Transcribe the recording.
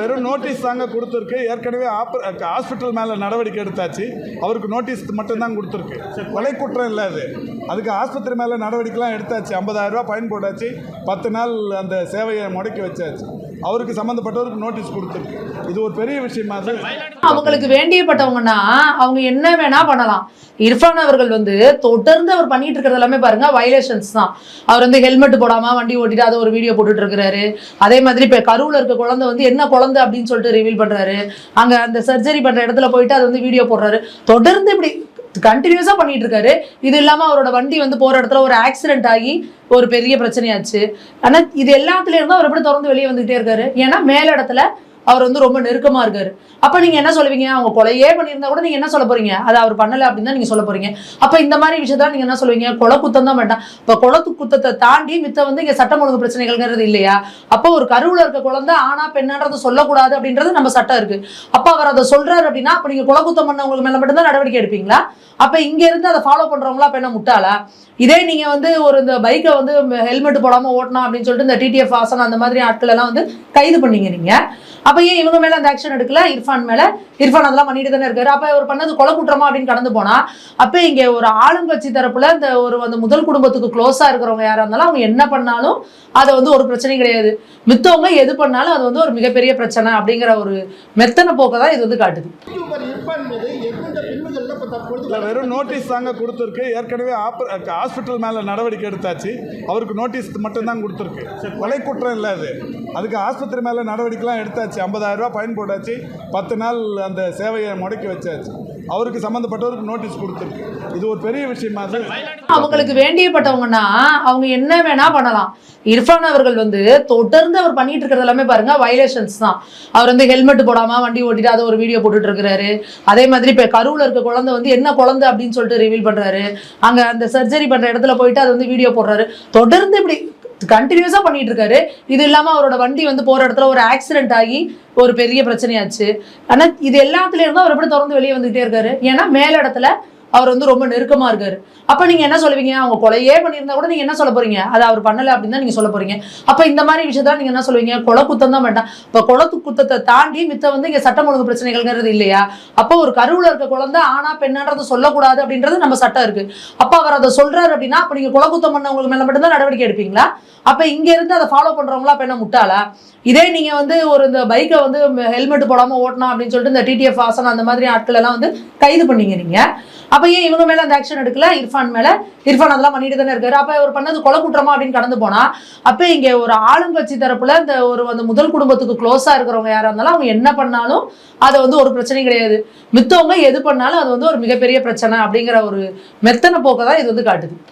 வெறும் நோட்டீஸ் தாங்க கொடுத்துருக்கு. ஏற்கனவே ஆப்ப ஹாஸ்பிட்டல் மேலே நடவடிக்கை எடுத்தாச்சு. அவருக்கு நோட்டீஸ் மட்டும்தான் கொடுத்துருக்கு. கொலை குற்றம் இல்லை அது. அதுக்கு ஆஸ்பத்திரி மேலே நடவடிக்கைலாம் எடுத்தாச்சு. 50000 ரூபாய் போட்டாச்சு. பத்து நாள் அந்த சேவையை முடக்கி வச்சாச்சு. அவருக்கு சம்மந்தப்பட்டவருக்கு நோட்டீஸ் கொடுத்துருக்கு. இது ஒரு பெரிய விஷயமா அது அவங்களுக்கு வேண்டியப்பட்டவங்கன்னா அவங்க என்ன வேணா பண்ணலாம். இர்ஃபான் அவர்கள் வந்து தொடர்ந்து அவர் பண்ணிட்டு இருக்கிறது எல்லாமே பாருங்க வயலேஷன்ஸ் தான். அவர் வந்து ஹெல்மெட் போடாம வண்டி ஓட்டிட்டு அதை ஒரு வீடியோ போட்டுட்டு இருக்கிறாரு. அதே மாதிரி இப்ப கருவுல இருக்க குழந்தை வந்து என்ன குழந்தை அப்படின்னு சொல்லிட்டு ரிவீல் பண்றாரு. அங்க அந்த சர்ஜரி பண்ற இடத்துல போயிட்டு அது வந்து வீடியோ போடுறாரு. தொடர்ந்து இப்படி கண்டினியூஸா பண்ணிட்டு இருக்காரு இது இல்லாம அவரோட வண்டி வந்து போற இடத்துல ஒரு ஆக்சிடென்ட் ஆகி ஒரு பெரிய பிரச்சனையாச்சு. ஆனா இது எல்லாத்துல இருந்தால் அவர் எப்படி தொடர்ந்து வெளியே வந்துகிட்டே இருக்காரு. ஏன்னா மேல இடத்துல அவர் வந்து ரொம்ப நெருக்கமா இருக்காரு. அப்ப நீங்க என்ன சொல்லுவீங்க? அவங்க கொலையே பண்ணியிருந்தா கூட நீங்க என்ன சொல்ல போறீங்க? அதை அவர் பண்ணல அப்படின்னு தான் நீங்க சொல்ல போறீங்க. அப்ப இந்த மாதிரி விஷயத்தான் நீங்க என்ன சொல்லுவீங்க? கொலை குத்தம் தான் வேண்டாம். இப்ப கொலை குத்தத்தை தாண்டி மித்த வந்து இங்க சட்டம் ஒழுங்கு பிரச்சனைகள்ங்கிறது இல்லையா? அப்போ ஒரு கருவுல இருக்க குழந்தை ஆனா பெண்ணான்றது சொல்லக்கூடாது அப்படின்றது நம்ம சட்டம் இருக்கு. அப்ப அவர் அதை சொல்றாரு அப்படின்னா அப்ப நீங்க கொலை குத்தம் பண்ணவங்களுக்கு மேல மட்டும்தான் நடவடிக்கை எடுப்பீங்களா? அப்ப இங்க இருந்து அதை ஃபாலோ பண்றவங்களா அப்ப என்ன முட்டாளா? இதே நீங்க வந்து ஒரு இந்த பைக்கை வந்து ஹெல்மெட் போடாம ஓட்டணும் அப்படின்னு சொல்லிட்டு இந்த டிடிஎஃப் ஆசன் அந்த மாதிரி ஆட்கள் எல்லாம் வந்து கைது பண்ணீங்க நீங்க. அப்ப ஏன் இவங்க மேல அந்த ஆக்ஷன் எடுக்கல? இர்ஃபான் மேல. இர்ஃபான் அதெல்லாம் பண்ணிட்டு தானே இருக்காரு. அப்ப அவர் பண்ணது கொலை குற்றமா அப்படின்னு கடந்து போனா அப்ப இங்க ஒரு ஆளுங்கட்சி தரப்புல இந்த ஒரு அந்த முதல் குடும்பத்துக்கு க்ளோஸா இருக்கிறவங்க யாரா இருந்தாலும் அவங்க என்ன பண்ணாலும் அது வந்து ஒரு பிரச்சனையும் கிடையாது. மித்தவங்க எது பண்ணாலும் அது வந்து ஒரு மிகப்பெரிய பிரச்சனை அப்படிங்கிற ஒரு மெத்தன போக்கை தான் இது வந்து காட்டுது. வெறும் நோட்டீஸ் தாங்க கொடுத்துருக்கு. ஏற்கனவே ஹாஸ்பிட்டல் மேலே நடவடிக்கை எடுத்தாச்சு. அவருக்கு நோட்டீஸ் மட்டும்தான் கொடுத்துருக்கு. கொலை குற்றம் இல்லை அது. அதுக்கு ஆஸ்பத்திரி மேலே நடவடிக்கைலாம் எடுத்தாச்சு. போட்டாச்சு ஐம்பதாயிரரூபா ஃபைன் போட்டாச்சு. பத்து நாள் அந்த சேவையை முடக்கி வச்சாச்சு. அவருக்கு சம்மந்தப்பட்டவருக்கு நோட்டீஸ் கொடுத்துருக்கு. இது ஒரு பெரிய விஷயமா அவங்களுக்கு வேண்டியப்பட்டவங்கன்னா அவங்க என்ன வேணா பண்ணலாம். இர்ஃபான் அவர்கள் வந்து தொடர்ந்து அவர் பண்ணிட்டு இருக்கிறது எல்லாமே பாருங்க வயலேஷன்ஸ் தான். அவர் வந்து ஹெல்மெட் போடாம வண்டி ஓட்டிட்டு அதை ஒரு வீடியோ போட்டுட்டு இருக்கிறாரு. அதே மாதிரி இப்ப கருவில் இருக்க குழந்தை வந்து என்ன குழந்தை அப்படின்னு சொல்லிட்டு ரிவீல் பண்றாரு. அங்க அந்த சர்ஜரி பண்ற இடத்துல போயிட்டு அது வந்து வீடியோ போடுறாரு. தொடர்ந்து இப்படி கண்டினியூஸா பண்ணிட்டு இருக்காரு இது இல்லாம அவரோட வண்டி வந்து போற இடத்துல ஒரு ஆக்சிடென்ட் ஆகி ஒரு பெரிய பிரச்சனையாச்சு. ஆனா இது எல்லாத்துலேயும் இருந்தும் அவர் எப்படி தொடர்ந்து வெளியே வந்துகிட்டே இருக்காரு. ஏன்னா மேல இடத்துல அவர் வந்து ரொம்ப நெருக்கமா இருக்காரு. அப்ப நீங்க என்ன சொல்லுவீங்க? அவங்க கொலையே பண்ணியிருந்தா கூட நீங்க என்ன சொல்ல போறீங்க? அதை அவர் பண்ணல அப்படின்னு தான் நீங்க சொல்ல போறீங்க. அப்ப இந்த மாதிரி விஷயத்தான் நீங்க என்ன சொல்லுவீங்க? கொலை குத்தம் தான் வேண்டாம். இப்ப கொலை குத்தத்தை தாண்டி மித்த வந்து இங்க சட்டம் ஒழுங்கு பிரச்சனைகள்ங்கிறது இல்லையா? அப்போ ஒரு கருவுல இருக்க குழந்தை ஆனா பெண்ணான்றது சொல்லக்கூடாது அப்படின்றது நம்ம சட்டம் இருக்கு. அப்ப அவர் அதை சொல்றாரு அப்படின்னா அப்ப நீங்க கொலை குத்தம் பண்ணவங்களுக்கு மேல மட்டும்தான் நடவடிக்கை எடுப்பீங்களா? அப்ப இங்க இருந்து அதை ஃபாலோ பண்றவங்களா அப்ப என்ன முட்டாளா? இதே நீங்க வந்து ஒரு இந்த பைக்கை வந்து ஹெல்மெட் போடாம ஓட்டணும் அப்படின்னு சொல்லிட்டு இந்த டிடிஎஃப் ஆசன் அந்த மாதிரி ஆட்கள் எல்லாம் வந்து கைது பண்ணீங்க நீங்க. அப்ப ஏன் இவங்க மேல அந்த ஆக்ஷன் எடுக்கல. இர்ஃபான் மேல. இர்ஃபான் அதெல்லாம் பண்ணிட்டு தானே இருக்காரு. அப்ப அவர் பண்ணது கொலை குற்றமா அப்படின்னு கடந்து போனா. அப்ப இங்க ஒரு ஆளுங்கட்சி தரப்புல இந்த ஒரு அந்த முதல் குடும்பத்துக்கு க்ளோஸா இருக்கிறவங்க யாரா இருந்தாலும் அவங்க என்ன பண்ணாலும் அது வந்து ஒரு பிரச்சனையும் கிடையாது. மித்தவங்க எது பண்ணாலும் அது வந்து ஒரு மிகப்பெரிய பிரச்சனை அப்படிங்கிற ஒரு மெத்தனை போக்கை தான் இது வந்து காட்டுது.